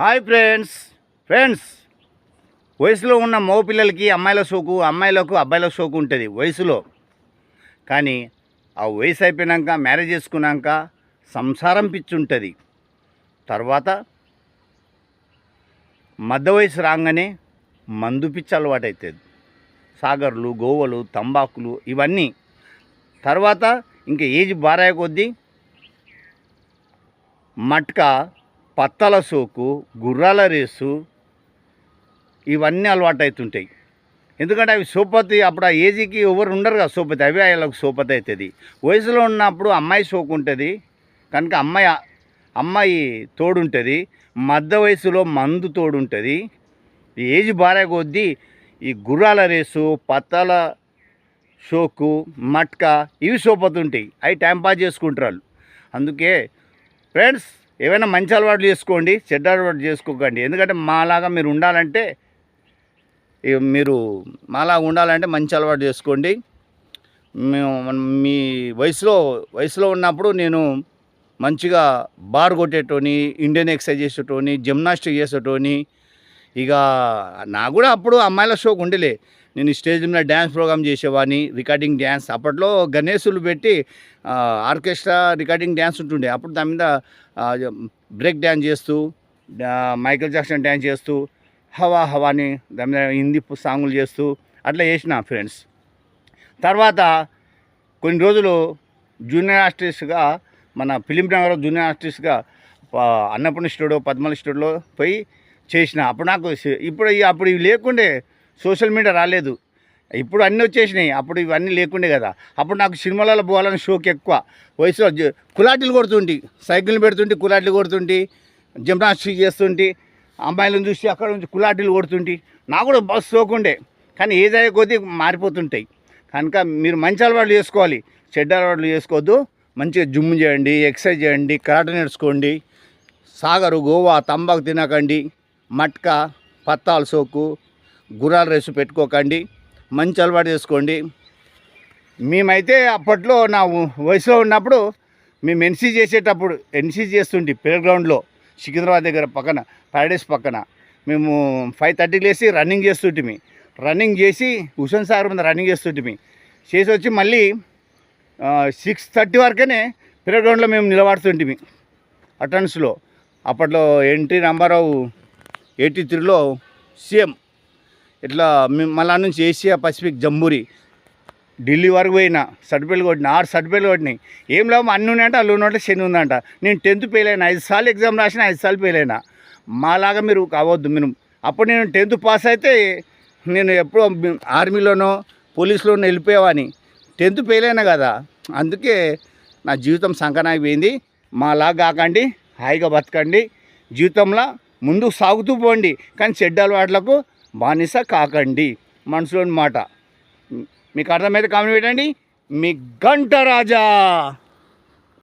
Hi friends friends. వయసులో ఉన్న మగ పిల్లలకి అమ్మాయిల సోకు అమ్మాయిలకు అబ్బాయిల సోకు ఉంటుంది వయసులో. కానీ ఆ వయసు అయిపోయినాక మ్యారేజ్ చేసుకున్నాక సంసారం పిచ్చి ఉంటుంది తర్వాత మధ్య వయసు రాగానే మందు పిచ్చి అలవాటు అవుతుంది సాగర్లు గోవలు తంబాకులు ఇవన్నీ. తర్వాత ఇంకా ఏజ్ బారాయ కొద్దీ మట్క పత్తల సోకు గుర్రాల రేసు ఇవన్నీ అలవాటు అవుతుంటాయి ఎందుకంటే అవి సోపతి అప్పుడు ఆ ఏజీకి ఎవరు ఉండరు కదా సోపతి అవి వాళ్ళకు సోపతి అవుతుంది వయసులో ఉన్నప్పుడు అమ్మాయి సోకు ఉంటుంది కనుక అమ్మాయి అమ్మాయి తోడుంటుంది మధ్య వయసులో మందు తోడుంటుంది. ఏజ్ బారే కొద్దీ ఈ గుర్రాల రేసు పత్తాల షోకు మట్క ఇవి సోపతుంటాయి. అవి టైంపాస్ చేసుకుంటారు వాళ్ళు. అందుకే ఫ్రెండ్స్ ఏవైనా మంచి అలవాట్లు చేసుకోండి చెడ్డ అలవాటు చేసుకోకండి. ఎందుకంటే మాలాగా మీరు ఉండాలంటే మీరు మాలాగా ఉండాలంటే మంచి అలవాటు చేసుకోండి. మేము మీ వయసులో వయసులో ఉన్నప్పుడు నేను మంచిగా బార్ కొట్టేటోని ఇండియన్ ఎక్సర్సైజ్ చేసేటోని జిమ్నాస్టిక్ చేసేటోని ఇక నాకు కూడా అప్పుడు అమ్మాయిల షోకు ఉండలే. నేను స్టేజ్ మీద డ్యాన్స్ ప్రోగ్రామ్ చేసేవాడిని రికార్డింగ్ డ్యాన్స్. అప్పట్లో గణేశులు పెట్టి ఆర్కెస్ట్రా రికార్డింగ్ డ్యాన్స్ ఉంటుండే. అప్పుడు దాని మీద బ్రేక్ డ్యాన్స్ చేస్తూ ఆ, జాక్సన్ డ్యాన్స్ చేస్తూ హవా హవాని దాని మీద హిందీ సాంగులు చేస్తూ అట్లా చేసిన ఫ్రెండ్స్. తర్వాత కొన్ని రోజులు జూనియర్ ఆర్టిస్ట్గా మన ఫిలింనగర్ జూనియర్ ఆర్టిస్ట్గా అన్నపూర్ణ స్టూడియో పద్మల స్టూడియోలో పోయి చేసిన. అప్పుడు నాకు ఇప్పుడు అప్పుడు ఇవి లేకుండే సోషల్ మీడియా రాలేదు. ఇప్పుడు అన్నీ వచ్చేసినాయి. అప్పుడు ఇవన్నీ లేకుండే కదా. అప్పుడు నాకు సినిమాలలో పోవాలని షోక్ ఎక్కువ. వయసులో కులాటిలు కులాటీలు కొడుతుంటి. సైకిల్ పెడుతుంటే కులాటీలు కొడుతుంటి జిమ్నాస్టిక్ చేస్తుంటే అమ్మాయిలను చూసి అక్కడ నుంచి కులాటీలు కొడుతుంటి. నాకు కూడా బస్ సోకుండే కానీ ఏదైనా కొద్దీ మారిపోతుంటాయి. కనుక మీరు మంచి అలవాట్లు చేసుకోవాలి. చెడ్డ అలవాట్లు చేసుకోవద్దు. మంచిగా జిమ్ చేయండి ఎక్సర్సైజ్ చేయండి కరాట నేర్చుకోండి. సాగరు గోవా తంబాకు తినకండి. మట్క పత్తాల సోకు. గుర్రాల రేసు పెట్టుకోకండి మంచి అలవాటు చేసుకోండి. మేమైతే అప్పట్లో నా వయసులో ఉన్నప్పుడు మేము ఎన్సీ చేసేటప్పుడు ఎన్సీ చేస్తుంటే ప్లే గ్రౌండ్లో సికింద్రాబాద్ దగ్గర పక్కన ప్యారడైస్ పక్కన. మేము ఫైవ్ థర్టీకి లేసి రన్నింగ్ చేస్తుంటిమి. రన్నింగ్ చేసి హుసేన్ సాగర్ మీద రన్నింగ్ చేస్తుంటిమి. చేసి వచ్చి మళ్ళీ సిక్స్ థర్టీ వరకనే ప్లే గ్రౌండ్లో మేము నిలబడుతుంటిమి. అటెండెన్స్లో అప్పట్లో ఎన్టీ నెంబర్ ఎయిటీ త్రీలో సీఎం ఇట్లా మళ్ళా నుంచి ఏషియా పసిఫిక్ జంబూరి. ఢిల్లీ వరకు పోయినా సర్టిఫికేట్ కొట్టిన ఆరు సర్టిఫికేట్ కొట్టినాయి. ఏం లాభం అన్ని ఉన్నాయంట అల్లు ఉన్నట్టు శని ఉందంట. నేను టెన్త్ ఫెయిల్ అయినా ఐదు సార్లు ఎగ్జామ్ రాసిన ఐదు సార్లు ఫెయిల్ అయినా. మాలాగా మీరు కావద్దు మీరు అప్పుడు నేను టెన్త్ పాస్ అయితే నేను ఎప్పుడో ఆర్మీలోనో పోలీసులోనో వెళ్ళిపోయావని టెన్త్ ఫెయిల్ అయినా కదా అందుకే నా జీవితం సంకనాగిపోయింది. మాలా కాకండి హాయిగా బతకండి. జీవితంలో ముందుకు సాగుతూ పోండి. కానీ చెడ్డ అలవాట్లకు బానిస కాకండి. మనసులోని మాట. మీకు అర్థమైతే కామెంట్ పెట్టండి. మీ గంట రాజా!